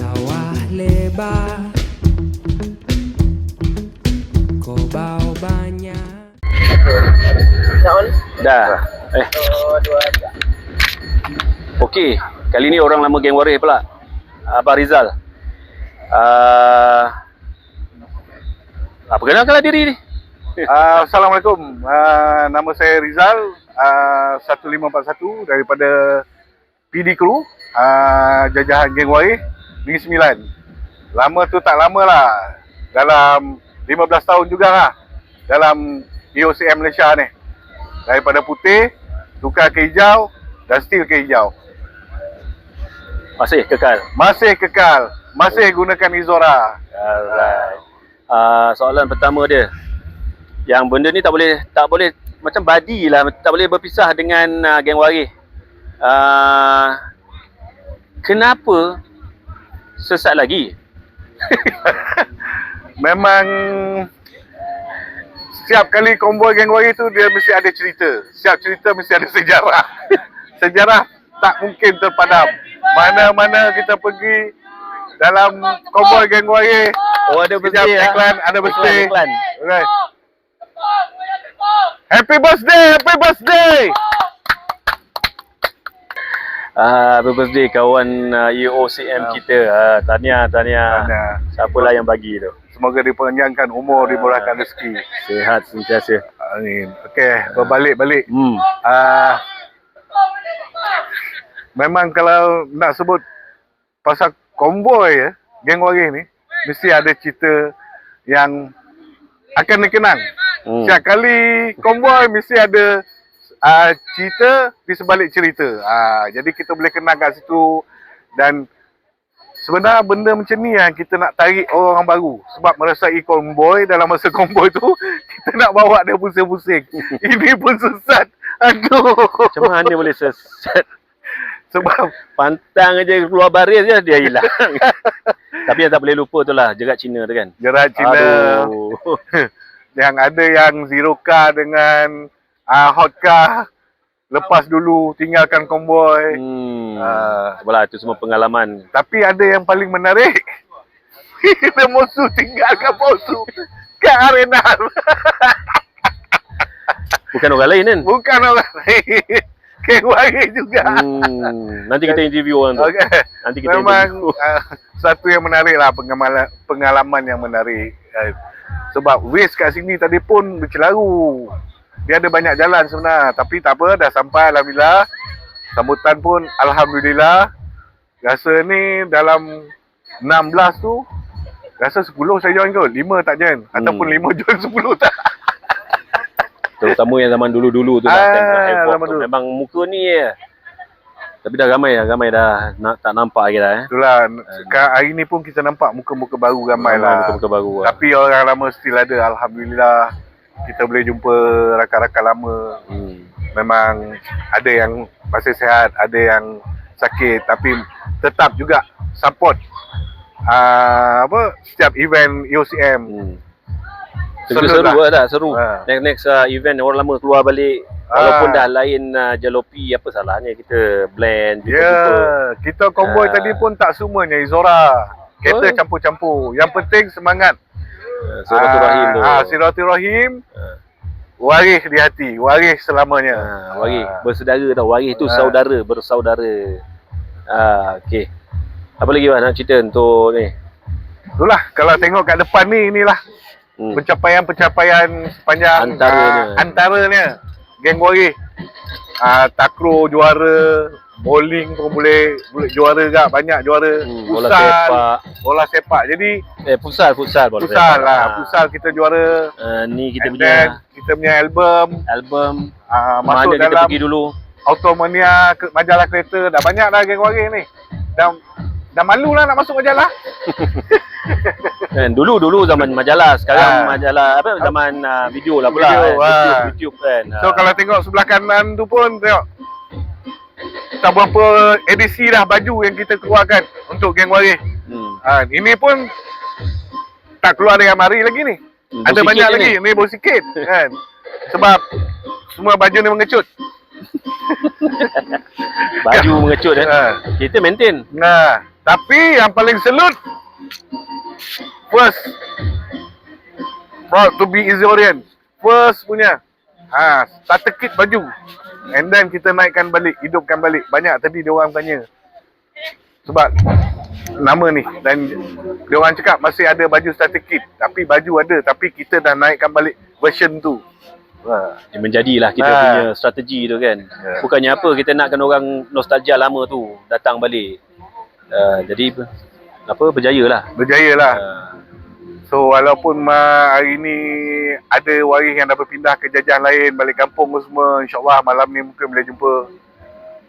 Sawah lebar Kobau banyak Dah. Eh. Okey, kali ni orang lama geng waris pula. Abang Rizal. Uh, apa kenalkanlah diri ni? Uh, Assalamualaikum. Uh, nama saya Rizal uh, 1541 daripada PD Crew uh, jajahan geng Waris Negeri Sembilan. Lama tu tak lama lah. Dalam 15 tahun jugalah dalam EOCM Malaysia ni. Daripada putih tukar ke hijau dan still ke hijau. Masih kekal. Masih kekal, masih gunakan Izora. Alright. Uh, soalan pertama dia. Yang benda ni tak boleh tak boleh macam badi lah, tak boleh berpisah dengan uh, geng waris. Uh, kenapa sesat lagi? Memang setiap kali konvoi geng waris tu dia mesti ada cerita. Setiap cerita mesti ada sejarah. sejarah tak mungkin terpadam. Mana-mana kita pergi dalam konvoi geng waris. Oh ada birthday ah. iklan, ada birthday. Iklan. Right. Happy birthday, happy birthday. Ah, happy birthday kawan uh, EOCM Ah. kita. Ah, tahniah, tahniah. Tahniah. Siapalah yang bagi tu. Semoga dipanjangkan umur, dimurahkan rezeki. Sihat sentiasa. Amin. Okey, berbalik-balik. Hmm. Ah, memang kalau nak sebut pasal konvoi ya, geng waris ni mesti ada cerita yang akan dikenang. Hmm. Setiap kali konvoi mesti ada uh, cerita di sebalik cerita. Uh, jadi kita boleh kenal kat situ dan sebenarnya benda macam ni yang kita nak tarik orang baru sebab merasai konvoi dalam masa konvoi tu kita nak bawa dia pusing-pusing. Ini pun sesat. Aduh. Macam mana boleh sesat? Sebab Pantang aja keluar baris je dia hilang. Tapi yang tak boleh lupa tu lah jerat Cina tu kan. jerat Cina Aduh. yang ada yang zero car dengan uh, hot car lepas dulu tinggalkan konvoi. Hmm. Ah. Sebelah tu semua pengalaman. Tapi ada yang paling menarik. Kita musuh tinggalkan musuh kat arena. Bukan orang lain kan? Bukan orang lain. Kewari juga. Hmm. Nanti kita interview orang tu. Okay. Nanti kita Memang interview. uh, satu yang menarik lah pengalaman, pengalaman yang menarik. Uh, sebab waste kat sini tadi pun bercelaru. Dia ada banyak jalan sebenarnya. Tapi tak apa, dah sampai Alhamdulillah. Sambutan pun Alhamdulillah. Rasa ni dalam 16 tu, rasa 10 saya join kot. 5 tak join. Ataupun 5 join 10 tak. Terutama yang zaman dulu-dulu tu lah. Ah, zaman tu. dulu. Memang muka ni je. Tapi dah ramai dah, ramai dah nak, tak nampak lagi dah eh. Itulah, sekarang hari ni pun kita nampak muka-muka baru ramai lah. Muka-muka baru lah. Tapi orang lama still ada. Alhamdulillah. Kita boleh jumpa rakan-rakan lama. Hmm. memang ada yang masih sihat, ada yang sakit tapi tetap juga support uh, apa setiap event E EOCM. Hmm. Seru Seru, lah. lah tak seru. Ha. Next next uh, event orang lama keluar balik. Ah. Walaupun dah lain uh, jalopi apa salahnya kita blend Ya, jumpa-jumpa. kita konvoi Ah. tadi pun tak semuanya Izora. Kereta Oh. campur-campur. Yang penting semangat. Uh, Silaturahim tu. Ah, silaturahim. Ah. Waris di hati, waris selamanya. Ha, waris Ah. bersaudara tau. Waris tu Ah. saudara, bersaudara. Ah, okey. Apa lagi Wan nak cerita untuk ni? Itulah kalau tengok kat depan ni inilah Hmm. pencapaian-pencapaian sepanjang Antaranya. ah, antaranya geng waris ah takro juara bowling pun boleh boleh juara juga banyak juara Hmm, bola sepak. bola sepak jadi Eh, futsal, futsal bola futsal sepak. lah Ah. futsal kita juara Ah, ni kita and punya then kita punya album album mana masuk kita dalam pergi dulu. Automania ke- majalah kereta dah banyak dah geng waris ni dah dah malu lah nak masuk majalah Kan dulu dulu zaman majalah, sekarang Ah. majalah apa zaman uh, video lah pula. Video, kan. ah. YouTube, YouTube kan. So kalau tengok sebelah kanan tu pun tengok tak berapa edisi dah baju yang kita keluarkan untuk geng waris. hmm. Ha, ini pun tak keluar dengan mari lagi ni. Hmm, Ada banyak lagi. ni. Ni baru sikit kan. Sebab semua baju ni mengecut. Baju mengecut eh. Ha. Kita maintain. Nah, Tapi yang paling selut first proud to be Easy Orient. First punya. Ha, starter kit baju. And then kita naikkan balik, hidupkan balik. Banyak tadi dia orang tanya. Sebab nama ni dan dia orang cakap masih ada baju starter kit. Tapi baju ada tapi kita dah naikkan balik version tu. Ha. Dia menjadilah kita Ha. punya strategi tu kan. Ya. Bukannya apa kita nakkan orang nostalgia lama tu datang balik. Uh, jadi apa berjaya lah. Berjaya lah. Uh, So walaupun uh, hari ni ada waris yang dah berpindah ke jajahan lain balik kampung semua insyaAllah malam ni mungkin boleh jumpa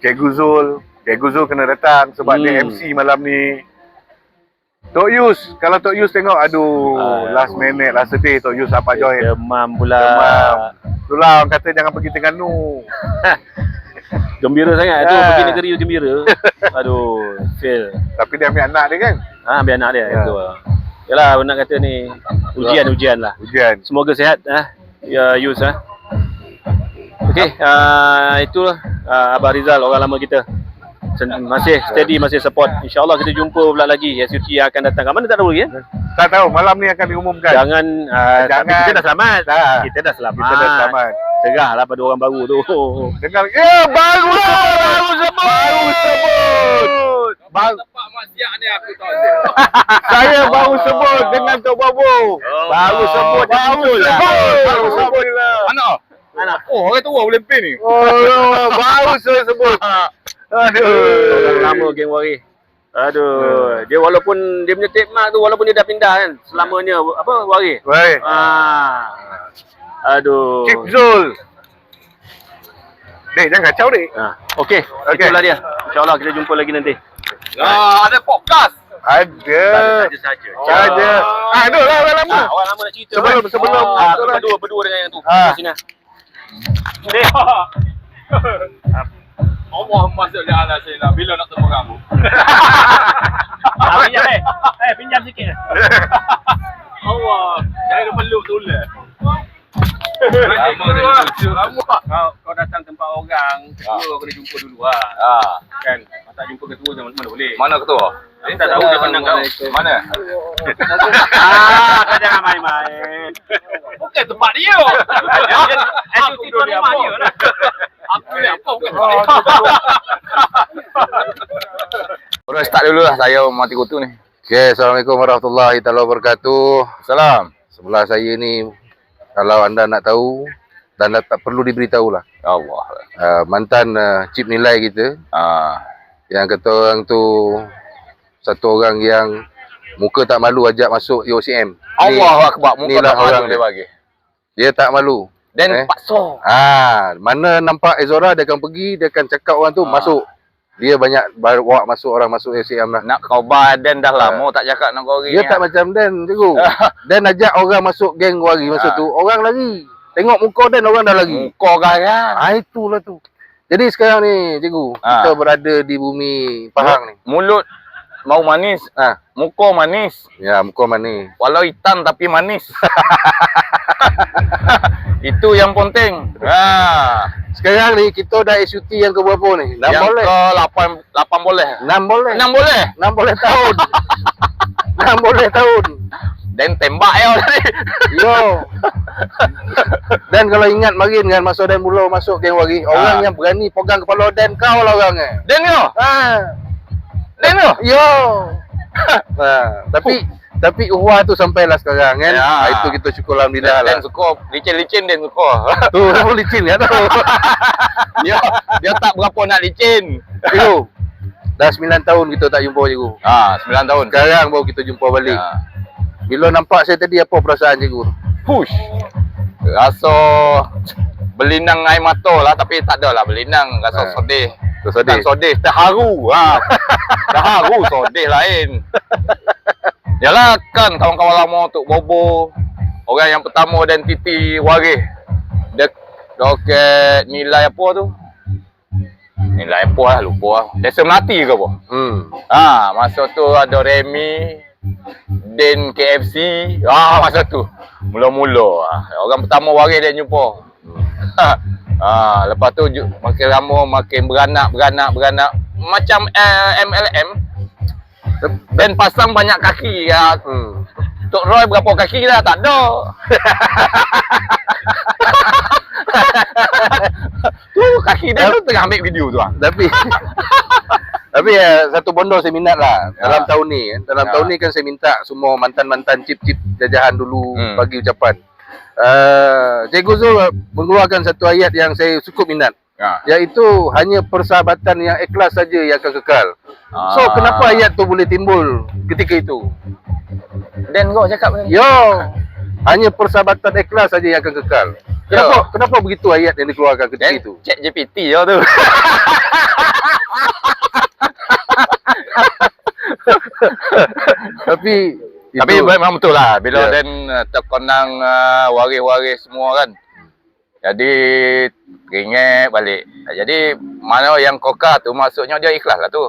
Cikgu Zul Cikgu Zul kena datang sebab hmm. dia. MC malam ni Tok Yus, kalau Tok Yus tengok aduh Ah. last minute last day Tok Yus apa join demam pula. Demam. Itulah orang kata jangan pergi Terengganu Gembira sangat tu Ah. pergi negeri gembira. Aduh, fail. Tapi dia ambil anak dia kan Ha, biar anak dia Ya. itu. Yalah nak kata ni ujian-ujian lah. Hujan Semoga sihat ah. Ya Yus ah. Okey, uh, itulah uh, Abah Rizal orang lama kita. Sen- Masih steady, masih support. InsyaAllah kita jumpa pula lagi SUT yang akan datang. Kat mana tak tahu lagi ya? Tak tahu malam ni akan diumumkan Jangan, uh, Jangan. Tapi kita dah selamat. Dah. Kita dah selamat. Kita dah selamat lah pada orang baru tu. Dengar Ya baru Baru sebut Baru sebut Baru Tempat maksiat ni aku tahu. Saya baru sebut dengan Tok Bobo. Baru sebut baru betul lah. Baru sebut lah. Mana? Mana? Oh, orang tua boleh pay ni. Oh, baru saya sebut. Orang Aduh. lama geng waris. Aduh, dia walaupun dia punya trademark tu walaupun dia dah pindah kan selamanya apa waris. Baik. Ah. Aduh. Cip Zul. Dek, jangan kacau dek. Ah, okey. Okey. Itulah dia. InsyaAllah kita jumpa lagi nanti. Ah, ada podcast. Ada. Saja-saja. Ada. Ah, ada lah orang lama. Ah, orang lama nak cerita. Sebelum- kan? sebelum- ah, sebelum- berdua berdua dengan yang tu. Ah. Sini. Allah masuk dia ala saya lah. Bila nak temu kamu? Ah, pinjam eh. Eh, pinjam sikit. Allah. Saya perlu tulis. Lama dari lucu. Lama. Kau kau datang tempat orang, ketua kau kena jumpa dulu lah. Ah, Kan? Kau tak jumpa ketua macam mana boleh? mana ketua? Dia tak tahu dia pandang kau. Mana? Ah, kau jangan main-main. Bukan tempat dia. Aku tidur di apa? Aku ni apa? Bukan Oh, Orang start dulu lah saya mati kutu ni. Okay, Assalamualaikum warahmatullahi taala wabarakatuh. Salam. Sebelah saya ni kalau anda nak tahu dan tak perlu diberitahu lah. Allah. Uh, mantan uh, cip nilai kita Ah, yang kata orang tu satu orang yang muka tak malu ajak masuk UCM. Allah akbar. ni Muka lah tak orang malu dia dia. bagi. Dia tak malu. Dan Eh? paksa. Ah, mana nampak Ezora dia akan pergi, dia akan cakap orang tu Ah. masuk. Dia banyak bawa masuk orang masuk UCM lah. Nak kau badan dah lama tak cakap nak kau orang Dia tak macam Dan cikgu. Dan ajak orang masuk geng wari masa Ah. tu, orang lari. Tengok muka Dan orang dah lari. Muka garang. Ah itulah tu. Jadi sekarang ni cikgu, Ah. kita berada di bumi Pahang ni. Mulut mau manis, Ah, muka manis. ya muka manis. Walau hitam tapi manis. Itu yang penting. Ha. Sekarang ni kita dah SUT yang ke berapa ni? 6 yang boleh. ke 8 8 boleh. 6 boleh. 6 boleh. 6 boleh tahun. 6 boleh tahun. Dan tembak ya tadi. Yo. Dan kalau ingat marin kan masa Dan mula masuk geng wari, orang Ah. yang berani pegang kepala Dan kau lah orang eh. Dan yo. Ah. Dan yo. Yo. ha, tapi tapi uhwah tu sampailah sekarang kan. Ya. Ha, itu kita syukur alhamdulillah lah. Dan suka licin-licin dan suka. Tu kamu licin ya tu. dia dia tak berapa nak licin. Cikgu. Dah 9 tahun kita tak jumpa cikgu. Ha, 9 tahun. Sekarang baru kita jumpa balik. Ha. Bila nampak saya tadi apa perasaan cikgu? Push. Rasa belinang air mata lah tapi tak ada lah belinang rasa Ha. sedih. Tersedih. Bukan sedih, terharu. Ha. terharu, sedih lain. Yalah kan kawan-kawan lama untuk Bobo. Orang yang pertama dan Titi Waris. Dek doket nilai apa tu? Nilai apa lah, lupa lah. Desa Melati ke apa? Hmm. Ha, masa tu ada Remy, Den KFC. Ah, masa tu. Mula-mula. ah. Orang pertama waris dia jumpa. ha, lepas tu makin lama makin beranak, beranak, beranak. Macam uh, MLM. Dan pasang banyak kaki ya. Hmm. Tok Roy berapa kaki dah? Tak ada. tu kaki dia tu tengah ambil video tu ah. Tapi Tapi ya, satu bondo saya minat lah dalam Ya. tahun ni. kan. Dalam Ya. tahun ni kan saya minta semua mantan-mantan cip-cip jajahan dulu Hmm. bagi ucapan. Uh, Cikgu Zul mengeluarkan satu ayat yang saya cukup minat. Ha. Iaitu hanya persahabatan yang ikhlas saja yang akan kekal. So Ah. kenapa ayat tu boleh timbul ketika itu? Dan kau cakap ni. Yo, hanya persahabatan ikhlas saja yang akan kekal. Kenapa Yo. kenapa begitu ayat yang dikeluarkan ketika Dan itu? cek GPT je tu. Tapi Tapi memang betul lah bila Ya. Dan uh, terkonang uh, waris-waris semua kan. Jadi teringat balik. Jadi mana yang kokar tu maksudnya dia ikhlas lah tu.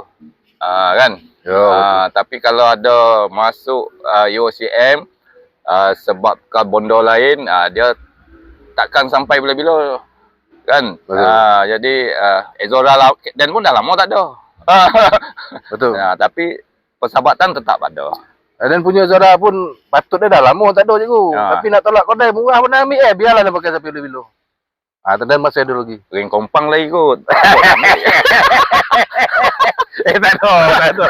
Uh, kan? Yo, Uh, tapi kalau ada masuk uh, UOCM uh, sebab ke bondo lain uh, dia takkan sampai bila-bila kan Betul. uh, jadi uh, Ezora lah dan pun dah lama tak ada betul. uh, tapi persahabatan tetap ada Dan punya Zara pun patut dia dah lama tak ada cikgu. Ya. Tapi nak tolak kodai murah pun nak ambil eh. Biarlah dia pakai sampai bila-bila. Ah, dan masih ada lagi. ring kompang Takut ambil. eh, tak ada, tak ada.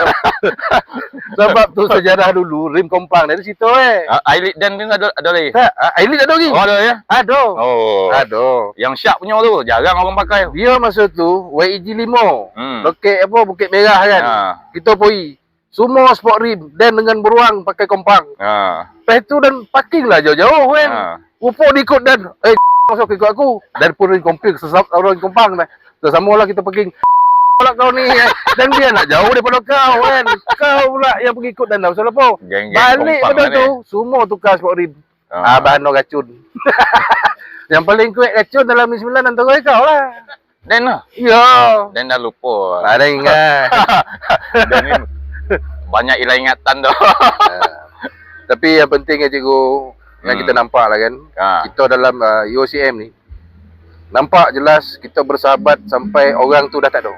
Sebab tu sejarah dulu, rim kompang dari situ eh. uh, Ailit dan ni ada, ada lagi Tak, ah, Aileen ada lagi. oh ada ya Ada. oh Ada. yang sharp punya tu jarang orang pakai Dia masa tu YEG 5. hmm. Lokek apa Bukit Merah kan. ha. Kita pergi. Semua sport rim dan dengan beruang pakai kompang. Ha. Lepas tu dan parking lah jauh-jauh kan. Ha. Rupa dia ikut dan eh masuk ikut aku. Dan pun ring kompang sesat orang kompang dah. Sama lah kita parking. Pula kau ni eh. Dan dia nak jauh daripada kau kan. Kau pula yang pergi ikut dan dah pasal apa. Balik pada lah ni. tu semua tukar sport rim. Ha. Ah bahan no racun. yang paling kuat racun dalam ni sembilan antara kau lah. Dan lah Ya. Dan dah lupa Ada ingat. Dan ni banyak hilang ingatan tu. Ah. Tapi yang penting ya cikgu yang Hmm. kita nampak lah kan. ha. Kita dalam uh, UOCM ni nampak jelas kita bersahabat sampai orang tu dah tak ada.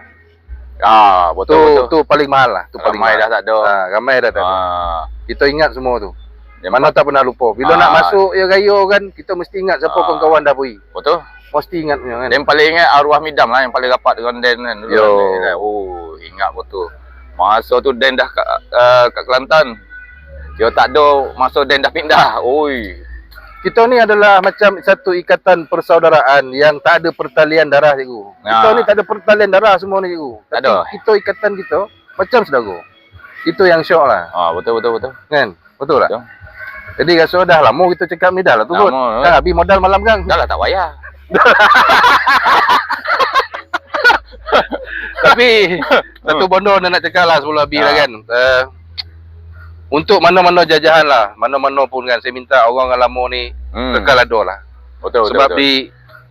Ah, Tu betul betul. tu paling mahal lah, tu paling Ramai mahal. dah tak ada. Ha, ramai dah tak ada. Ah. Kita ingat semua tu. Yang Mana tak pernah lupa. Bila Ah. nak masuk ya raya kan, kita mesti ingat siapa Ah. kawan-kawan dah pergi. Betul. Mesti ingat punya kan. Dan paling ingat arwah Midam lah yang paling rapat dengan Dan kan. Dulu Yo. kan. Oh, ingat betul. Masa tu Dan dah kat, uh, kat Kelantan. Dia tak ada masa Dan dah pindah. Oi. Kita ni adalah macam satu ikatan persaudaraan yang tak ada pertalian darah cikgu. Kita Ah. ni tak ada pertalian darah semua ni cikgu. Tak Tapi ada. kita ikatan kita macam saudara. Itu yang syok lah. Ah, betul betul betul. Kan? Betul tak? Betul. Jadi rasa dah lama kita cakap ni dah lah tu. Lama, Kan habis modal malam kan. Dah lah tak payah. Tapi satu bondo nak cakap lah sebelum habis Ah. lah kan. Uh, untuk mana-mana jajahan lah, mana-mana pun kan saya minta orang yang lama ni Hmm. kekal ada lah. Betul betul. Sebab betul. di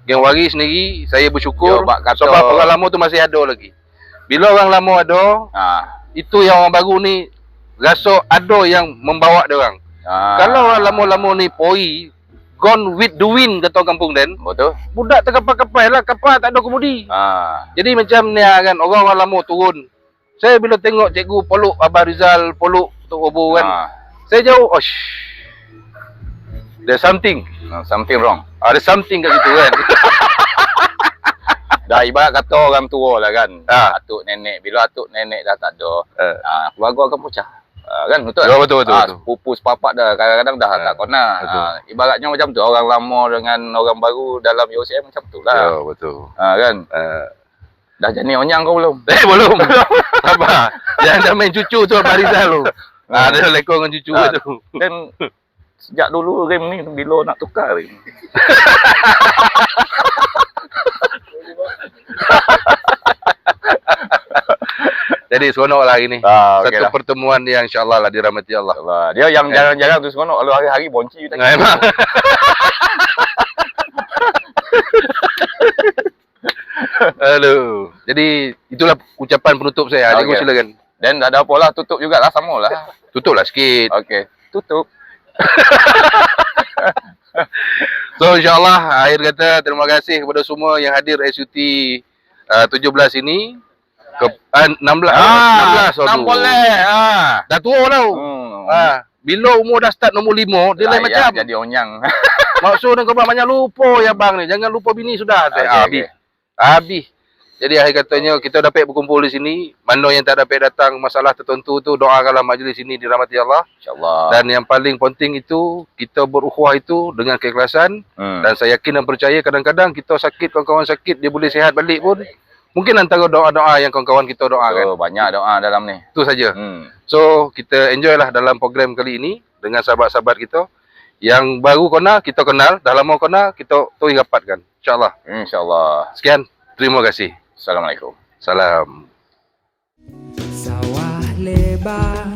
Geng Wari sendiri saya bersyukur bak kata- sebab orang lama tu masih ada lagi. Bila orang lama ada, Ah. itu yang orang baru ni rasa ada yang membawa dia orang. Ah. Kalau orang lama-lama ni poi gone with the wind kata kampung dan betul. budak terkapal-kapal lah kapal tak ada kemudi. Ah. Jadi macam ni lah kan orang-orang lama turun. Saya bila tengok cikgu peluk Abah Rizal, peluk Tok Bobo kan. Ah. Saya jauh, oh. There's something. Ah, Something wrong. Ada something kat situ kan. Dah ibarat kata orang tua lah kan. Ah. Atuk nenek. Bila atuk nenek dah tak ada. Eh. Ah, keluarga akan pecah. Ah, kan betul? Ya, betul, betul, Ah, betul. Sepupu sepapak dah kadang-kadang dah Ah, tak kena. betul. Ah, ibaratnya macam tu orang lama dengan orang baru dalam UCM macam tu lah. Ya, betul. Ah, kan? Uh, Dah jadi onyang kau belum? eh, belum. Sabar. Yang dah main cucu tu Abah Rizal tu. Ah, dia lekor dengan cucu Ah. tu. Dan sejak dulu rem ni bila nak tukar rem. Jadi seronok lah hari ni. Ah, Satu pertemuan yang insyaAllah lah dirahmati Allah. Allah. Dia yang Eh. jarang-jarang tu seronok kalau hari-hari bonci tak Nah, emang. Aduh. Jadi itulah ucapan penutup saya. Cikgu Okey. silakan. Dan tak ada apa lah tutup jugalah sama lah. Tutuplah sikit. Okey. Tutup. So insyaAllah akhir kata terima kasih kepada semua yang hadir SUT uh, 17 ini. ke ah, 16 Ah, 16 enam boleh. Ah. Dah tua tau. Hmm. Ah, bila umur dah start nombor 5, dia lain Layak macam. jadi onyang. Maksudnya kau banyak lupa ya bang ni. Jangan lupa bini sudah. Okay, habis. Habis. Jadi akhir katanya kita dapat berkumpul di sini. Mana yang tak dapat datang masalah tertentu tu doakanlah majlis ini dirahmati Allah. InsyaAllah. Dan yang paling penting itu kita berukhuwah itu dengan keikhlasan Hmm. dan saya yakin dan percaya kadang-kadang kita sakit kawan-kawan sakit dia boleh sihat balik pun mungkin antara doa-doa yang kawan-kawan kita doakan. So, banyak doa dalam ni. Itu saja. Hmm. So kita enjoy lah dalam program kali ini dengan sahabat-sahabat kita. Yang baru kena kita kenal, dah lama kena kita tui rapatkan. InsyaAllah. InsyaAllah. Sekian. Terima kasih. Assalamualaikum. Salam. Sawah lebar